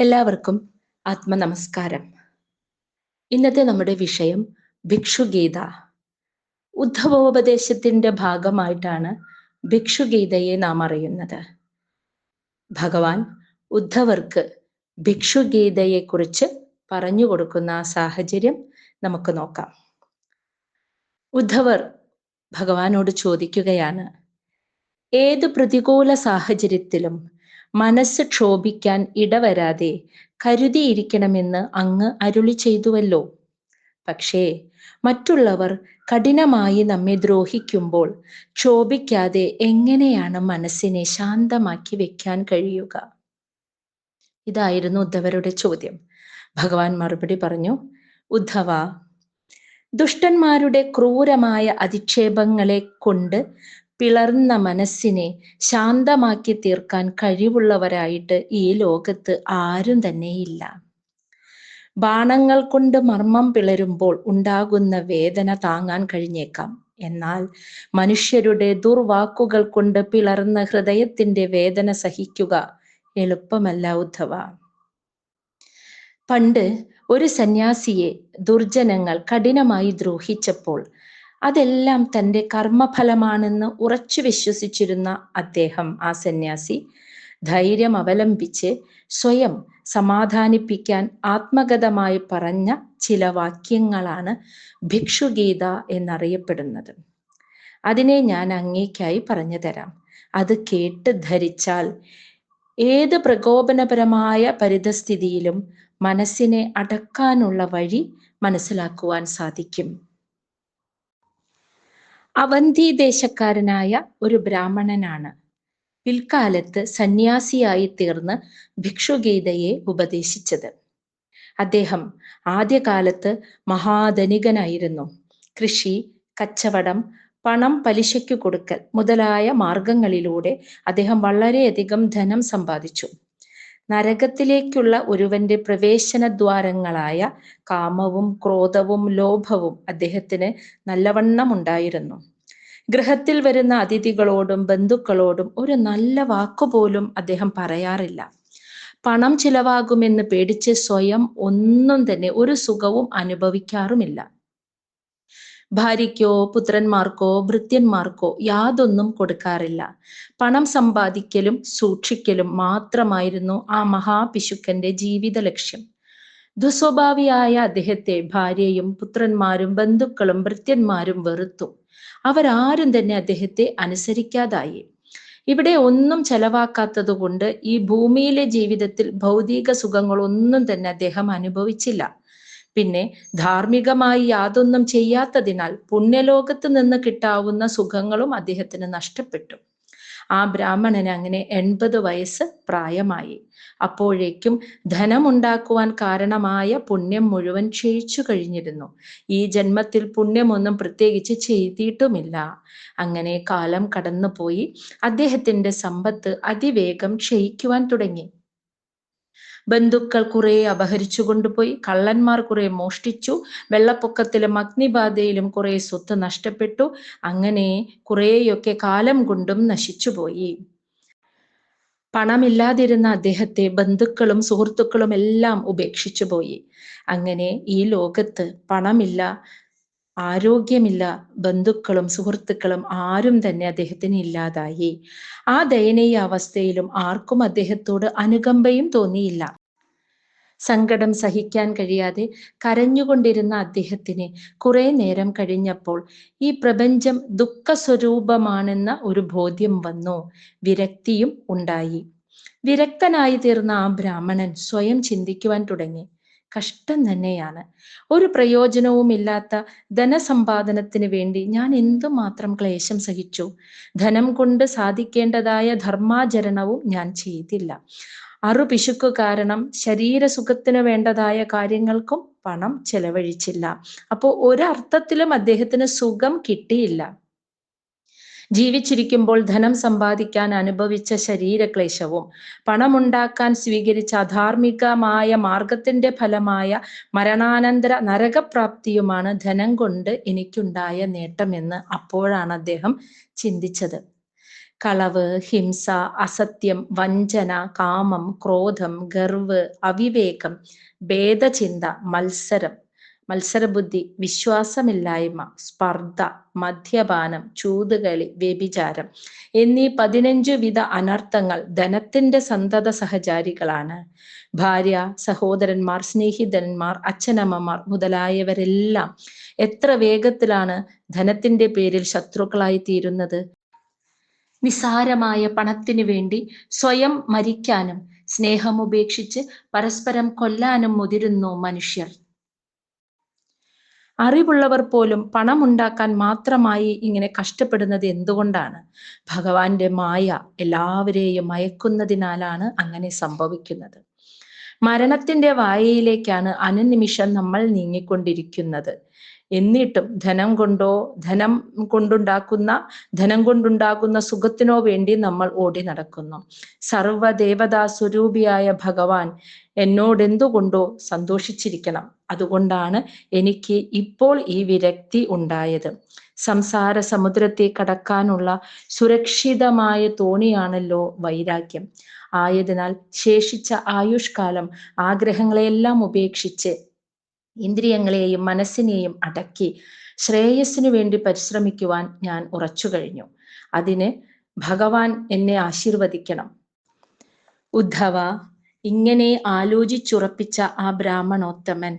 എല്ലാവർക്കും ആത്മനമസ്കാരം. ഇന്നത്തെ നമ്മുടെ വിഷയം ഭിക്ഷുഗീത. ഉദ്ധവോപദേശത്തിന്റെ ഭാഗമായിട്ടാണ് ഭിക്ഷുഗീതയെ നാം അറിയുന്നത്. ഭഗവാൻ ഉദ്ധവർക്ക് ഭിക്ഷുഗീതയെക്കുറിച്ച് പറഞ്ഞു കൊടുക്കുന്ന സാഹചര്യം നമുക്ക് നോക്കാം. ഉദ്ധവർ ഭഗവാനോട് ചോദിക്കുകയാണ് ഏത് പ്രതികൂല സാഹചര്യത്തിലും മനസ്സ് ക്ഷോഭിക്കാൻ ഇടവരാതെ കരുതിയിരിക്കണമെന്ന് അങ്ങ് അരുളി ചെയ്തുവല്ലോ. പക്ഷേ മറ്റുള്ളവർ കഠിനമായി നമ്മെ ദ്രോഹിക്കുമ്പോൾ ക്ഷോഭിക്കാതെ എങ്ങനെയാണ് മനസ്സിനെ ശാന്തമാക്കി വെക്കാൻ കഴിയുക? ഇതായിരുന്നു ഉദ്ധവരുടെ ചോദ്യം. ഭഗവാൻ മറുപടി പറഞ്ഞു ഉദ്ധവ ദുഷ്ടന്മാരുടെ ക്രൂരമായ അധിക്ഷേപങ്ങളെ കൊണ്ട് പിളർന്ന മനസ്സിനെ ശാന്തമാക്കി തീർക്കാൻ കഴിവുള്ളവരായിട്ട് ഈ ലോകത്ത് ആരും തന്നെയില്ല. ബാണങ്ങൾ കൊണ്ട് മർമ്മം പിളരുമ്പോൾ ഉണ്ടാകുന്ന വേദന താങ്ങാൻ കഴിഞ്ഞേക്കാം. എന്നാൽ മനുഷ്യരുടെ ദുർവാക്കുകൾ കൊണ്ട് പിളർന്ന ഹൃദയത്തിന്റെ വേദന സഹിക്കുക എളുപ്പമല്ല ഉദ്ധവ. പണ്ട് ഒരു സന്യാസിയെ ദുർജനങ്ങൾ കഠിനമായി ദ്രോഹിച്ചപ്പോൾ അതെല്ലാം തന്റെ കർമ്മഫലമാണെന്ന് ഉറച്ചു വിശ്വസിച്ചിരുന്ന അദ്ദേഹം ആ സന്യാസി. ധൈര്യം അവലംബിച്ച് സ്വയം സമാധാനിപ്പിക്കാൻ ആത്മഗതമായി പറഞ്ഞ ചില വാക്യങ്ങളാണ് ഭിക്ഷുഗീത എന്നറിയപ്പെടുന്നത്. അതിനെ ഞാൻ അങ്ങേക്കായി പറഞ്ഞു തരാം. അത് കേട്ട് ധരിച്ചാൽ ഏത് പ്രകോപനപരമായ പരിതസ്ഥിതിയിലും മനസ്സിനെ അടക്കാനുള്ള വഴി മനസ്സിലാക്കുവാൻ സാധിക്കും. അവന്തി ദേശക്കാരനായ ഒരു ബ്രാഹ്മണനാണ്. പിൽക്കാലത്ത് സന്യാസിയായി തീർന്ന് ഭിക്ഷുഗീതയെ ഉപദേശിച്ചത്. അദ്ദേഹം ആദ്യകാലത്ത് മഹാധനികനായിരുന്നു. കൃഷി കച്ചവടം പണം പലിശയ്ക്ക് കൊടുക്കൽ മുതലായ മാർഗങ്ങളിലൂടെ അദ്ദേഹം വളരെയധികം ധനം സമ്പാദിച്ചു. നരകത്തിലേക്കുള്ള ഒരുവന്റെ പ്രവേശന ദ്വാരങ്ങളായ കാമവും ക്രോധവും ലോഭവും അദ്ദേഹത്തിന് നല്ലവണ്ണം ഉണ്ടായിരുന്നു. ഗൃഹത്തിൽ വരുന്ന അതിഥികളോടും ബന്ധുക്കളോടും ഒരു നല്ല വാക്കുപോലും അദ്ദേഹം പറയാറില്ല. പണം ചിലവാകുമെന്ന് പേടിച്ച് സ്വയം ഒന്നും തന്നെ ഒരു സുഖവും അനുഭവിക്കാറുമില്ല. ഭാര്യയ്ക്കോ പുത്രന്മാർക്കോ ഭൃത്യന്മാർക്കോ യാതൊന്നും കൊടുക്കാറില്ല. പണം സമ്പാദിക്കലും സൂക്ഷിക്കലും മാത്രമായിരുന്നു ആ മഹാപിശുക്കന്റെ ജീവിത ലക്ഷ്യം ദുസ്വഭാവിയായ അദ്ദേഹത്തെ ഭാര്യയും പുത്രന്മാരും ബന്ധുക്കളും ഭൃത്യന്മാരും വെറുത്തു. അവരാരും തന്നെ അദ്ദേഹത്തെ അനുസരിക്കാതായി. ഇവിടെ ഒന്നും ചെലവാക്കാത്തത് കൊണ്ട് ഈ ഭൂമിയിലെ ജീവിതത്തിൽ ഭൗതിക സുഖങ്ങളൊന്നും തന്നെ അദ്ദേഹം അനുഭവിച്ചില്ല. പിന്നെ ധാർമ്മികമായി യാതൊന്നും ചെയ്യാത്തതിനാൽ പുണ്യലോകത്ത് നിന്ന് കിട്ടാവുന്ന സുഖങ്ങളും അദ്ദേഹത്തിന് നഷ്ടപ്പെട്ടു. ആ ബ്രാഹ്മണന് അങ്ങനെ എൺപത് വയസ്സ് പ്രായമായി. അപ്പോഴേക്കും ധനമുണ്ടാക്കുവാൻ കാരണമായ പുണ്യം മുഴുവൻ ക്ഷയിച്ചു കഴിഞ്ഞിരുന്നു. ഈ ജന്മത്തിൽ പുണ്യമൊന്നും പ്രത്യേകിച്ച് ചെയ്തിട്ടുമില്ല. അങ്ങനെ കാലം കടന്നുപോയി. അദ്ദേഹത്തിന്റെ സമ്പത്ത് അതിവേഗം ക്ഷയിക്കുവാൻ തുടങ്ങി. ബന്ധുക്കൾ കുറെ അപഹരിച്ചു കൊണ്ടുപോയി കള്ളന്മാർ കുറെ മോഷ്ടിച്ചു വെള്ളപ്പൊക്കത്തിലും അഗ്നിബാധയിലും കുറെ സ്വത്ത് നഷ്ടപ്പെട്ടു അങ്ങനെ കുറെയൊക്കെ കാലം കൊണ്ടും നശിച്ചുപോയി. പണമില്ലാതിരുന്ന അദ്ദേഹത്തെ ബന്ധുക്കളും സുഹൃത്തുക്കളും എല്ലാം ഉപേക്ഷിച്ചു പോയി അങ്ങനെ ഈ ലോകത്ത് പണമില്ല ആരോഗ്യമില്ല. ബന്ധുക്കളും സുഹൃത്തുക്കളും ആരും തന്നെ അദ്ദേഹത്തിന് ഇല്ലാതായി. ആ ദയനീയ അവസ്ഥയിലും ആർക്കും അദ്ദേഹത്തോട് അനുകമ്പയും തോന്നിയില്ല. സങ്കടം സഹിക്കാൻ കഴിയാതെ കരഞ്ഞുകൊണ്ടിരുന്ന അദ്ദേഹത്തിന് കുറെ നേരം കഴിഞ്ഞപ്പോൾ ഈ പ്രപഞ്ചം ദുഃഖസ്വരൂപമാണെന്ന ഒരു ബോധ്യം വന്നു. വിരക്തിയും ഉണ്ടായി. വിരക്തനായി തീർന്ന ആ ബ്രാഹ്മണൻ സ്വയം ചിന്തിക്കുവാൻ തുടങ്ങി. കഷ്ടം തന്നെയാണ്. ഒരു പ്രയോജനവുമില്ലാത്ത ധനസമ്പാദനത്തിന് വേണ്ടി ഞാൻ എന്തുമാത്രം ക്ലേശം സഹിച്ചു? ധനം കൊണ്ട് സാധിക്കേണ്ടതായ ധർമാചരണവും ഞാൻ ചെയ്തില്ല. അറുപിശുക്ക് കാരണം ശരീരസുഖത്തിന് വേണ്ടതായ കാര്യങ്ങൾക്കും പണം ചെലവഴിച്ചില്ല. അപ്പോൾ ഒരർത്ഥത്തിലും അദ്ദേഹത്തിന് സുഖം കിട്ടിയില്ല. ജീവിച്ചിരിക്കുമ്പോൾ ധനം സമ്പാദിക്കാൻ അനുഭവിച്ച ശരീരക്ലേശവും പണമുണ്ടാക്കാൻ സ്വീകരിച്ച അധാർമികമായ മാർഗത്തിന്റെ ഫലമായ മരണാനന്തര നരകപ്രാപ്തിയുമാണ് ധനം കൊണ്ട് എനിക്കുണ്ടായ നേട്ടമെന്ന് അപ്പോഴാണ് അദ്ദേഹം ചിന്തിച്ചത്. കളവ് ഹിംസ അസത്യം വഞ്ചന കാമം ക്രോധം ഗർവ് അവിവേകം ഭേദചിന്ത മത്സരം മത്സരബുദ്ധി വിശ്വാസമില്ലായ്മ സ്പർദ്ധ മദ്യപാനം ചൂതുകളി വ്യഭിചാരം എന്നീ പതിനഞ്ചു വിധ അനർത്ഥങ്ങൾ ധനത്തിന്റെ സന്തത സഹചാരികളാണ്. ഭാര്യ സഹോദരന്മാർ സ്നേഹിതന്മാർ അച്ഛനമ്മമാർ മുതലായവരെല്ലാം എത്ര വേഗത്തിലാണ് ധനത്തിന്റെ പേരിൽ ശത്രുക്കളായി തീരുന്നത്? നിസാരമായ പണത്തിനു വേണ്ടി സ്വയം മരിക്കാനും സ്നേഹം ഉപേക്ഷിച്ച് പരസ്പരം കൊല്ലാനും മുതിരുന്നു മനുഷ്യർ. അറിവുള്ളവർ പോലും പണമുണ്ടാക്കാൻ മാത്രമായി ഇങ്ങനെ കഷ്ടപ്പെടുന്നത് എന്തുകൊണ്ടാണ്? ഭഗവാന്റെ മായ എല്ലാവരെയും മയക്കുന്നതിനാലാണ് അങ്ങനെ സംഭവിക്കുന്നത്. മരണത്തിന്റെ വായയിലേക്കാണ് അനുനിമിഷം നമ്മൾ നീങ്ങിക്കൊണ്ടിരിക്കുന്നത്. എന്നിട്ടും ധനം കൊണ്ടോ ധനം കൊണ്ടുണ്ടാക്കുന്ന ധനം കൊണ്ടുണ്ടാകുന്ന സുഖത്തിനോ വേണ്ടി നമ്മൾ ഓടി നടക്കുന്നു. സർവദേവതാ സ്വരൂപിയായ ഭഗവാൻ എന്നോടെന്തുകൊണ്ടോ സന്തോഷിച്ചിരിക്കണം. അതുകൊണ്ടാണ് എനിക്ക് ഇപ്പോൾ ഈ വിരക്തി ഉണ്ടായത്. സംസാര സമുദ്രത്തെ കടക്കാനുള്ള സുരക്ഷിതമായ തോണിയാണല്ലോ വൈരാഗ്യം. ആയതിനാൽ ശേഷിച്ച ആയുഷ്കാലം ആഗ്രഹങ്ങളെയെല്ലാം ഉപേക്ഷിച്ച് ഇന്ദ്രിയങ്ങളെയും മനസ്സിനെയും അടക്കി ശ്രേയസ്സിനു വേണ്ടി പരിശ്രമിക്കുവാൻ ഞാൻ ഉറച്ചു കഴിഞ്ഞു. അതിന് ഭഗവാൻ എന്നെ ആശീർവദിക്കണം. ഉദ്ധവ ഇങ്ങനെ ആലോചിച്ചുറപ്പിച്ച ആ ബ്രാഹ്മണോത്തമൻ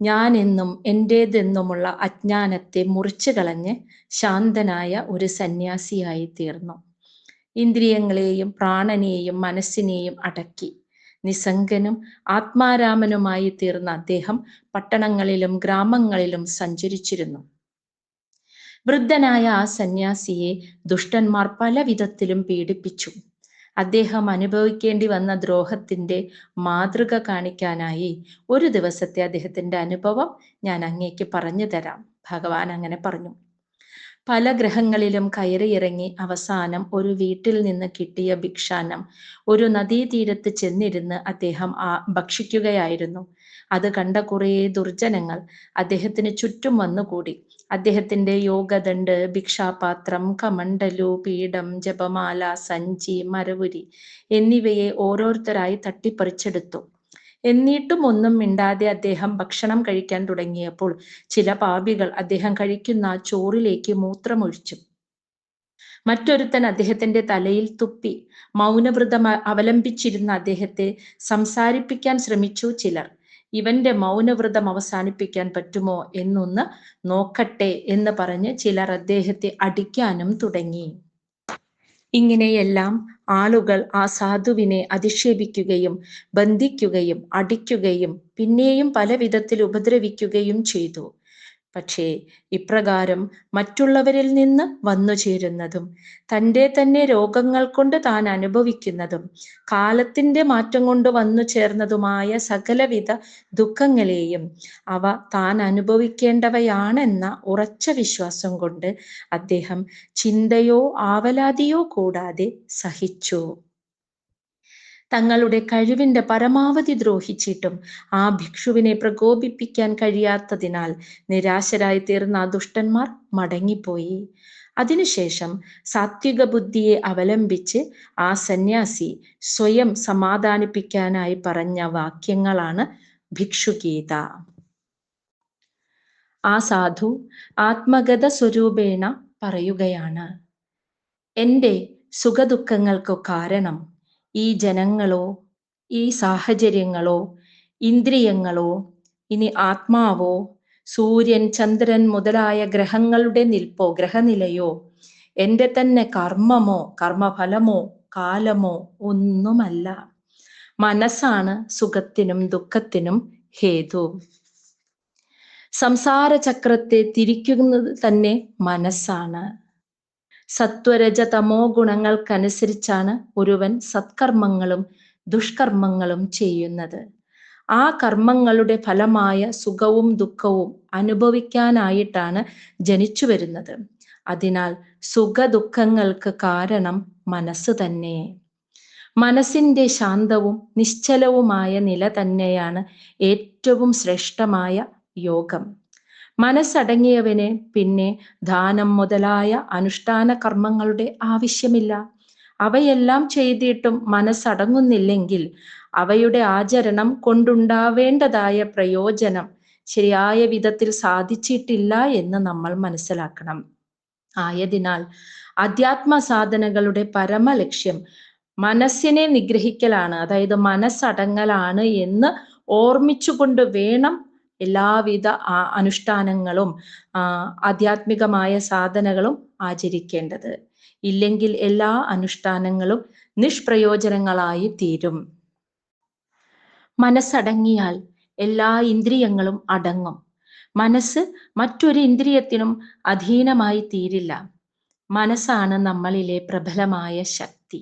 ഞാൻ എന്നും എന്റേതെന്നുമുള്ള അജ്ഞാനത്തെ മുറിച്ചു കളഞ്ഞ് ശാന്തനായ ഒരു സന്യാസിയായി തീർന്നു ഇന്ദ്രിയങ്ങളെയും പ്രാണനെയും മനസ്സിനെയും അടക്കി. നിസംഗനും ആത്മാരാമനുമായി തീർന്ന അദ്ദേഹം പട്ടണങ്ങളിലും ഗ്രാമങ്ങളിലും സഞ്ചരിച്ചിരുന്നു. വൃദ്ധനായ ആ സന്യാസിയെ ദുഷ്ടന്മാർ പല വിധത്തിലും പീഡിപ്പിച്ചു. അദ്ദേഹം അനുഭവിക്കേണ്ടി വന്ന ദ്രോഹത്തിന്റെ മാതൃക കാണിക്കാനായി ഒരു ദിവസത്തെ അദ്ദേഹത്തിന്റെ അനുഭവം ഞാൻ അങ്ങേക്ക് പറഞ്ഞു തരാം. ഭഗവാൻ അങ്ങനെ പറഞ്ഞു. പല ഗ്രഹങ്ങളിലും കയറിയിറങ്ങി അവസാനം ഒരു വീട്ടിൽ നിന്ന് കിട്ടിയ ഭിക്ഷാനം ഒരു നദീതീരത്ത് ചെന്നിരുന്ന് അദ്ദേഹം ആ ഭക്ഷിക്കുകയായിരുന്നു. അത് കണ്ട കുറേ ദുർജനങ്ങൾ അദ്ദേഹത്തിന് ചുറ്റും വന്നുകൂടി. അദ്ദേഹത്തിന്റെ യോഗദണ്ഡ് ഭിക്ഷാപാത്രം കമണ്ടലു പീഠം ജപമാല സഞ്ചി മരവുരി എന്നിവയെ ഓരോരുത്തരായി തട്ടിപ്പറിച്ചെടുത്തു. എന്നിട്ടും ഒന്നും മിണ്ടാതെ അദ്ദേഹം ഭക്ഷണം കഴിക്കാൻ തുടങ്ങിയപ്പോൾ ചില പാപികൾ അദ്ദേഹം കഴിക്കുന്ന ചോറിലേക്ക് മൂത്രമൊഴിച്ചു. മറ്റൊരുത്തൻ അദ്ദേഹത്തിന്റെ തലയിൽ തുപ്പി മൗനവ്രതം അവലംബിച്ചിരുന്ന അദ്ദേഹത്തെ സംസാരിപ്പിക്കാൻ ശ്രമിച്ചു ചിലർ. ഇവന്റെ മൗനവ്രതം അവസാനിപ്പിക്കാൻ പറ്റുമോ എന്നൊന്ന് നോക്കട്ടെ എന്ന് പറഞ്ഞ് ചിലർ അദ്ദേഹത്തെ അടിക്കാനും തുടങ്ങി. ഇങ്ങനെയെല്ലാം ആളുകൾ ആ സാധുവിനെ അധിക്ഷേപിക്കുകയും ബന്ധിക്കുകയും അടിക്കുകയും പിന്നെയും പല വിധത്തിൽ ഉപദ്രവിക്കുകയും ചെയ്തു. പക്ഷേ ഇപ്രകാരം മറ്റുള്ളവരിൽ നിന്ന് വന്നു ചേരുന്നതും തന്റെ തന്നെ രോഗങ്ങൾ കൊണ്ട് താൻ അനുഭവിക്കുന്നതും കാലത്തിന്റെ മാറ്റം കൊണ്ട് വന്നു ചേർന്നതുമായ സകലവിധ ദുഃഖങ്ങളെയും അവ താൻ അനുഭവിക്കേണ്ടവയാണെന്ന ഉറച്ച വിശ്വാസം കൊണ്ട് അദ്ദേഹം ചിന്തയോ ആവലാതിയോ കൂടാതെ സഹിച്ചു. തങ്ങളുടെ കഴിവിന്റെ പരമാവധി ദ്രോഹിച്ചിട്ടും ആ ഭിക്ഷുവിനെ പ്രകോപിപ്പിക്കാൻ കഴിയാത്തതിനാൽ നിരാശരായി തീർന്ന ആ ദുഷ്ടന്മാർ മടങ്ങിപ്പോയി. അതിനുശേഷം സാത്വിക ബുദ്ധിയെ അവലംബിച്ച് ആ സന്യാസി സ്വയം സമാധാനിപ്പിക്കാനായി പറഞ്ഞ വാക്യങ്ങളാണ് ഭിക്ഷുഗീത. ആ സാധു ആത്മഗത സ്വരൂപേണ പറയുകയാണ് എന്റെ സുഖദുഃഖങ്ങൾക്കു കാരണം ഈ ജനങ്ങളോ ഈ സാഹചര്യങ്ങളോ ഇന്ദ്രിയങ്ങളോ ഇനി ആത്മാവോ സൂര്യൻ ചന്ദ്രൻ മുതലായ ഗ്രഹങ്ങളുടെ നിൽപ്പോ ഗ്രഹനിലയോ എന്റെ തന്നെ കർമ്മമോ കർമ്മഫലമോ കാലമോ ഒന്നുമല്ല. മനസ്സാണ് സുഖത്തിനും ദുഃഖത്തിനും ഹേതു. സംസാര ചക്രത്തെ തിരിക്കുന്നത് തന്നെ മനസ്സാണ്. സത്വരജ തമോ ഗുണങ്ങൾക്കനുസരിച്ചാണ് ഒരുവൻ സത്കർമ്മങ്ങളും ദുഷ്കർമ്മങ്ങളും ചെയ്യുന്നത്. ആ കർമ്മങ്ങളുടെ ഫലമായ സുഖവും ദുഃഖവും അനുഭവിക്കാനായിട്ടാണ് ജനിച്ചു വരുന്നത്. അതിനാൽ സുഖ ദുഃഖങ്ങൾക്ക് കാരണം മനസ്സ് തന്നെ. മനസ്സിന്റെ ശാന്തവും നിശ്ചലവുമായ നില തന്നെയാണ് ഏറ്റവും ശ്രേഷ്ഠമായ യോഗം. മനസ്സടങ്ങിയവന് പിന്നെ ദാനം മുതലായ അനുഷ്ഠാന കർമ്മങ്ങളുടെ ആവശ്യമില്ല. അവയെല്ലാം ചെയ്തിട്ടും മനസ്സടങ്ങുന്നില്ലെങ്കിൽ അവയുടെ ആചരണം കൊണ്ടുണ്ടാവേണ്ടതായ പ്രയോജനം ശരിയായ വിധത്തിൽ സാധിച്ചിട്ടില്ല എന്ന് നമ്മൾ മനസ്സിലാക്കണം. ആയതിനാൽ അധ്യാത്മ സാധനകളുടെ പരമലക്ഷ്യം മനസ്സിനെ നിഗ്രഹിക്കലാണ് അതായത് മനസ്സടങ്ങലാണ് എന്ന് ഓർമ്മിച്ചുകൊണ്ട് വേണം എല്ലാവിധ അനുഷ്ഠാനങ്ങളും ആധ്യാത്മികമായ സാധനകളും ആചരിക്കേണ്ടത്. ഇല്ലെങ്കിൽ എല്ലാ അനുഷ്ഠാനങ്ങളും നിഷ്പ്രയോജനങ്ങളായി തീരും. മനസ്സടങ്ങിയാൽ എല്ലാ ഇന്ദ്രിയങ്ങളും അടങ്ങും. മനസ്സ് മറ്റൊരു ഇന്ദ്രിയത്തിനും അധീനമായി തീരില്ല. മനസ്സാണ് നമ്മളിലെ പ്രബലമായ ശക്തി.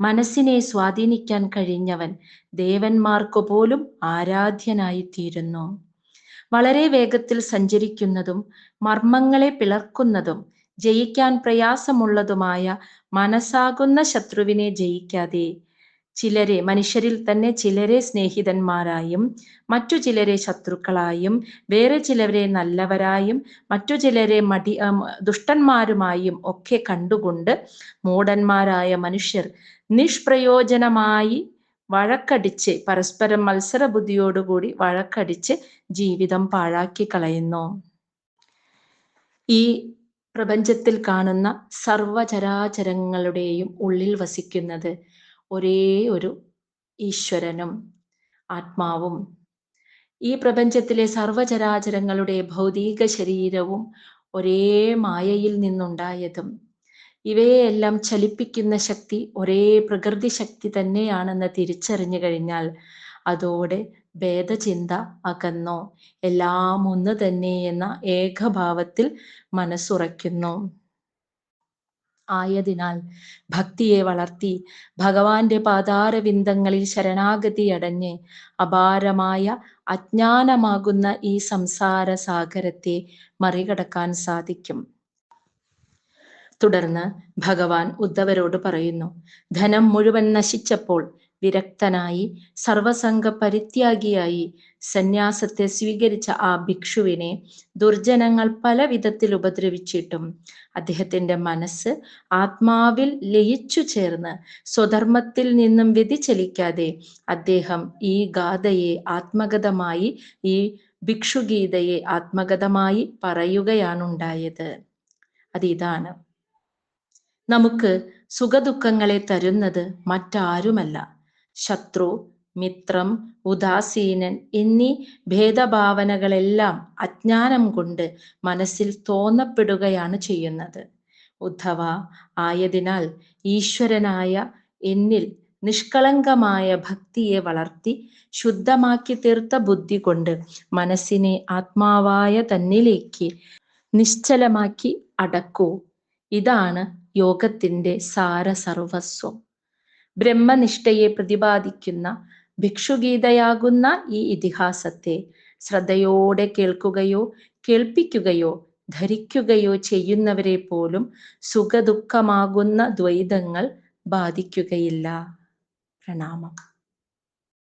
മനസ്സിനെ സ്വാധീനിക്കാൻ കഴിഞ്ഞവൻ ദേവന്മാർക്കു പോലും ആരാധ്യനായിത്തീരുന്നു. വളരെ വേഗത്തിൽ സഞ്ചരിക്കുന്നതും മർമ്മങ്ങളെ പിളർക്കുന്നതും ജയിക്കാൻ പ്രയാസമുള്ളതുമായ മനസ്സാകുന്ന ശത്രുവിനെ ജയിക്കാതെ ചിലരെ മനുഷ്യരിൽ തന്നെ ചിലരെ സ്നേഹിതന്മാരായും മറ്റു ചിലരെ ശത്രുക്കളായും വേറെ ചിലരെ നല്ലവരായും മറ്റു ചിലരെ മടി ദുഷ്ടന്മാരുമായും ഒക്കെ കണ്ടുകൊണ്ട് മൂടന്മാരായ മനുഷ്യർ നിഷ്പ്രയോജനമായി വഴക്കടിച്ച് പരസ്പരം മത്സര ബുദ്ധിയോടുകൂടി വഴക്കടിച്ച് ജീവിതം പാഴാക്കി കളയുന്നു. ഈ പ്രപഞ്ചത്തിൽ കാണുന്ന സർവചരാചരങ്ങളുടെയും ഉള്ളിൽ വസിക്കുന്നത് ഒരേ ഒരു ഈശ്വരനും ആത്മാവും. ഈ പ്രപഞ്ചത്തിലെ സർവചരാചരങ്ങളുടെ ഭൗതിക ശരീരവും ഒരേ മായയിൽ നിന്നുണ്ടായതും ഇവയെല്ലാം ചലിപ്പിക്കുന്ന ശക്തി ഒരേ പ്രകൃതി ശക്തി തന്നെയാണെന്ന് തിരിച്ചറിഞ്ഞു കഴിഞ്ഞാൽ അതോടെ ഭേദചിന്ത അകന്നോ എല്ലാം ഒന്ന് തന്നെ എന്ന ഏകഭാവത്തിൽ മനസ്സുറയ്ക്കുന്നു. ആയതിനാൽ ഭക്തിയെ വളർത്തി ഭഗവാന്റെ പാതാരവിന്ദങ്ങളിൽ ശരണാഗതി അടഞ്ഞ് അപാരമായ അജ്ഞാനമാകുന്ന ഈ സംസാര സാഗരത്തെ മറികടക്കാൻ സാധിക്കും. തുടർന്ന് ഭഗവാൻ ഉദ്ധവരോട് പറയുന്നു ധനം മുഴുവൻ നശിച്ചപ്പോൾ വിരക്തനായി സർവസംഘ പരിത്യാഗിയായി സന്യാസത്തെ സ്വീകരിച്ച ആ ഭിക്ഷുവിനെ ദുർജനങ്ങൾ പല വിധത്തിൽ ഉപദ്രവിച്ചിട്ടും അദ്ദേഹത്തിന്റെ മനസ്സ് ആത്മാവിൽ ലയിച്ചു ചേർന്ന് സ്വധർമ്മത്തിൽ നിന്നും വ്യതിചലിക്കാതെ അദ്ദേഹം ഈ ഗാഥയെ ആത്മഗതമായി ഈ ഭിക്ഷുഗീതയെ ആത്മഗതമായി പറയുകയാണുണ്ടായത്. അതിതാണ്. നമുക്ക് സുഖദുഃഖങ്ങളെ തരുന്നത് മറ്റാരുമല്ല. ശത്രു മിത്രം ഉദാസീനൻ എന്നീ ഭേദഭാവനകളെല്ലാം അജ്ഞാനം കൊണ്ട് മനസ്സിൽ തോന്നപ്പെടുകയാണ് ചെയ്യുന്നത്. ഉദ്ധവ ആയതിനാൽ ഈശ്വരനായ എന്നിൽ നിഷ്കളങ്കമായ ഭക്തിയെ വളർത്തി ശുദ്ധമാക്കി തീർത്ത ബുദ്ധി കൊണ്ട് മനസ്സിനെ ആത്മാവായ തന്നിലേക്ക് നിശ്ചലമാക്കി അടക്കൂ. ഇതാണ് യോഗത്തിന്റെ സാരസർവസ്വം. ബ്രഹ്മനിഷ്ഠയെ പ്രതിപാദിക്കുന്ന ഭിക്ഷുഗീതയാകുന്ന ഈ ഇതിഹാസത്തെ ശ്രദ്ധയോടെ കേൾക്കുകയോ കേൾപ്പിക്കുകയോ ധരിക്കുകയോ ചെയ്യുന്നവരെ പോലും സുഖദുഃഖമാകുന്ന ദ്വൈതങ്ങൾ ബാധിക്കുകയില്ല. പ്രണാമം.